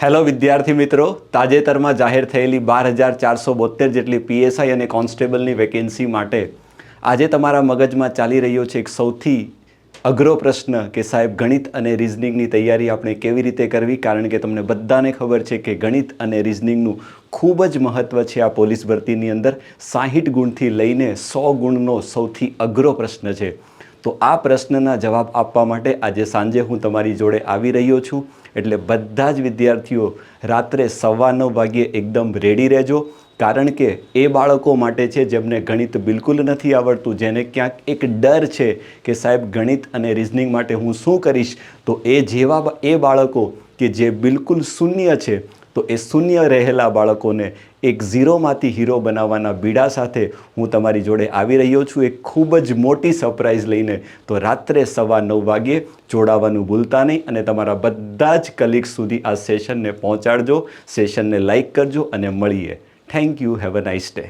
Hello વિદ્યાર્થી મિત્રો, તાજેતરમાં જાહેર થયેલી બાર હજાર ચારસો બોતેર જેટલી પીએસઆઈ અને કોન્સ્ટેબલની વેકેન્સી માટે આજે તમારા મગજમાં ચાલી રહ્યો છે એક સૌથી અઘરો પ્રશ્ન કે સાહેબ ગણિત અને રિઝનિંગની તૈયારી આપણે કેવી રીતે કરવી? કારણ કે તમને બધાને ખબર છે કે ગણિત અને રિઝનિંગનું ખૂબ જ મહત્ત્વ છે આ પોલીસ ભરતીની અંદર. સાહીઠ ગુણથી લઈને સો ગુણનો સૌથી અઘરો પ્રશ્ન છે. તો આ પ્રશ્નના જવાબ આપવા માટે આજે સાંજે હું તમારી જોડે આવી રહ્યો છું. એટલે બધા જ વિદ્યાર્થીઓ રાત્રે સવા નવ વાગ્યે એકદમ રેડી રહેજો. કારણ કે એ બાળકો માટે છે જેમને ગણિત બિલકુલ નથી આવડતું, જેને ક્યાંક એક ડર છે કે સાહેબ ગણિત અને રિઝનિંગ માટે હું શું કરીશ, તો એ જેવા એ બાળકો કે જે બિલકુલ શૂન્ય છે તો એ શૂન્ય રહેલા બાળકોને એક ઝીરોમાંથી હીરો બનાવવાના બીડા સાથે હું તમારી જોડે આવી રહ્યો છું. એક ખૂબ જ મોટી સરપ્રાઈઝ લઈને તો રાત્રે સવા નવ વાગ્યે જોડાવાનું ભૂલતા નહીં અને તમારા બધા જ કલીગ સુધી આ સેશનને પહોંચાડજો. સેશનને લાઈક કરજો અને મળીએ. Thank you have a nice day